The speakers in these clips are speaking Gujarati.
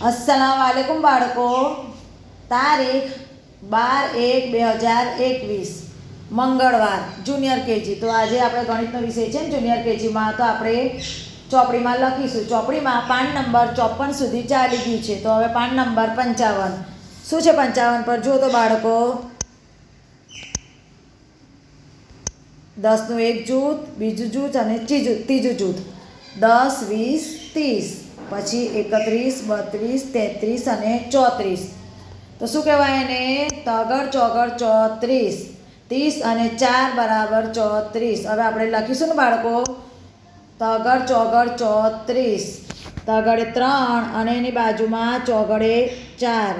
અસલામ વાલેકુમ બાળકો. તારીખ બાર એક બે હજાર એકવીસ, મંગળવાર, જુનિયર કેજી. તો આજે આપણે ગણિતનો વિષય છે ને, જુનિયર કેજીમાં તો આપણે ચોપડીમાં લખીશું. ચોપડીમાં પાન નંબર ચોપન સુધી ચાલી ગયું છે. તો હવે પાન નંબર પંચાવન. શું છે પંચાવન પર? જુઓ તો બાળકો. દસનું એક જૂથ, બીજું જૂથ અને ત્રીજું ત્રીજું જૂથ. દસ, વીસ, ત્રીસ. પછી એકત્રીસ, બત્રીસ, તેત્રીસ અને ચોત્રીસ. તો શું કહેવાય એને? તગડ, ચોગડ, ચોત્રીસ. ત્રીસ અને ચાર બરાબર ચોત્રીસ. હવે આપણે લખીશું ને બાળકો? તગડ, ચોગડ, ચોત્રીસ. તગડે ત્રણ અને એની બાજુમાં ચોગડે ચાર.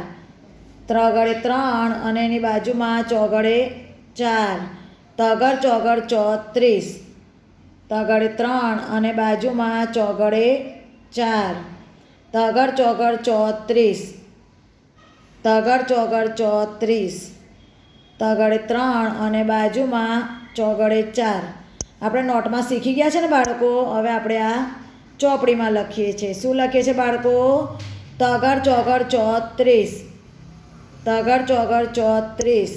ત્રગડે ત્રણ અને એની બાજુમાં ચોગડે ચાર. તગડ, ચોગડ, ચોત્રીસ. તગડે ત્રણ અને બાજુમાં ચોગડે ચાર. તગડ ચોગડ ચોત્રીસ. તગડ ચોગડ ચોત્રીસ. તગડે ત્રણ અને બાજુમાં ચોગડે ચાર. આપણે નોટમાં શીખી ગયા છે ને બાળકો? હવે આપણે આ ચોપડીમાં લખીએ છીએ. શું લખીએ છીએ બાળકો? તગડ ચોગડ ચોત્રીસ. તગડ ચોગડ ચોત્રીસ.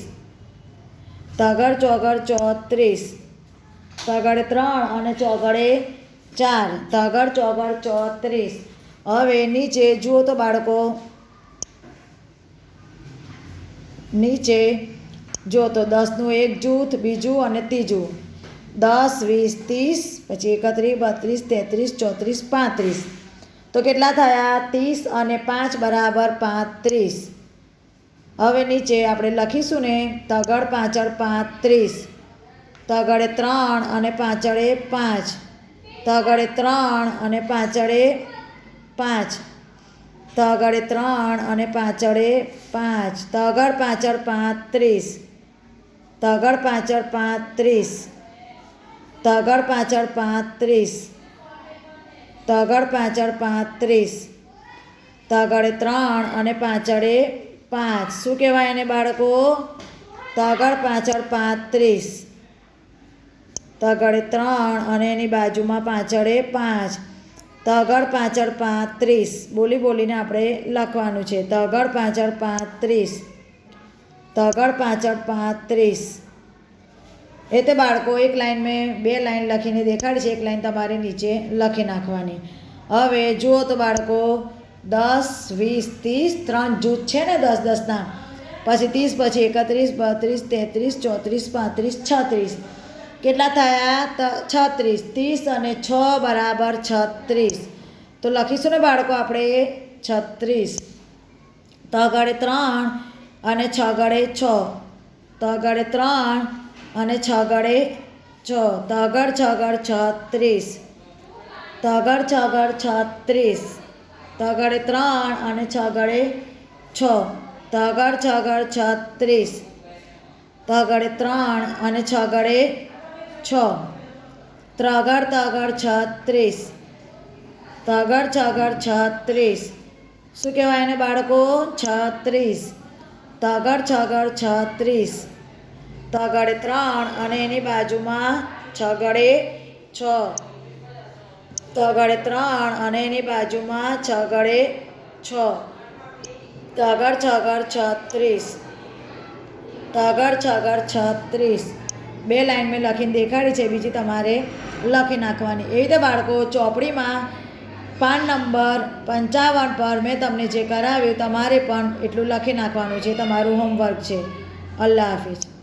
તગડ ચોગડ ચોત્રીસ. તગડે ત્રણ અને ચોગડે ચાર તગડ ચોગડ ચોત્રીસ. હવે નીચે જુઓ તો બાળકો. નીચે જો તો દસનું એક જૂથ, બીજું અને ત્રીજું. દસ, વીસ, ત્રીસ, પછી એકત્રીસ, બત્રીસ, તેત્રીસ, ચોત્રીસ, પાંત્રીસ. તો કેટલા થયા? ત્રીસ અને પાંચ બરાબર પાંત્રીસ. હવે નીચે આપણે લખીશું ને તગડ પાછળ પાંત્રીસ. તગડે ત્રણ અને પાછળે પાંચ. તગડે ત્રણ અને પાછળે પાંચ. તગડે ત્રણ અને પાછળે પાંચ. તગડ પાછળ પાંત્રીસ. તગડ પાછળ પાંત્રીસ. તગડ પાછળ પાંત્રીસ. તગડ પાછળ પાંત્રીસ. તગડે ત્રણ અને પાછળે પાંચ. શું કહેવાય એને બાળકો? તગડ પાછળ પાંત્રીસ. તગડે ત્રણ અને એની બાજુમાં પાછળે પાંચ. તગડ પાછળ પાંત્રીસ. બોલી બોલીને આપણે લખવાનું છે. તગડ પાછળ પાંત્રીસ. તગડ પાછળ પાંત્રીસ. એ તે બાળકો, એક લાઈન મેં બે લાઈન લખીને દેખાડી છે. એક લાઈન તમારે નીચે લખી નાખવાની. હવે જુઓ તો બાળકો, દસ, વીસ, ત્રીસ, ત્રણ જૂથ છે ને દસ દસના? પછી ત્રીસ, પછી એકત્રીસ, બત્રીસ, તેત્રીસ, ચોત્રીસ, પાંત્રીસ, છત્રીસ. કેટલા થયા? ત, છત્રીસ. ત્રીસ અને છ બરાબર છત્રીસ. તો લખીશું ને બાળકો આપણે? છત્રીસ. તગડે ત્રણ અને છગડે છ. તગડે ત્રણ અને છ ગળે છ. તગડ છગડ છત્રીસ. તગડ છગડ છત્રીસ. તગડે ત્રણ અને છગડે છ. તગડ છગડ છત્રીસ. તગડે ત્રણ અને છગડે છ. ત્રગડ, તગડ છત્રીસ તગડ છગડ છત્રીસ શું કહેવાય એને બાળકો? છત્રીસ તગડ છગડ છત્રીસ તગડે ત્રણ અને એની બાજુમાં છગડે છ. તગડે ત્રણ અને એની બાજુમાં છગડે છ. તગડ છગડ છત્રીસ તગડ છગડ છત્રીસ બે લાઈન મેં લખીને દેખાડી છે, બીજી તમારે લખી નાખવાની. એવી રીતે બાળકો, ચોપડીમાં પાન નંબર પંચાવન પર મેં તમને જે કરાવ્યું, તમારે પણ એટલું લખી નાખવાનું છે. તમારું હોમવર્ક છે. અલ્લાહ હાફિઝ.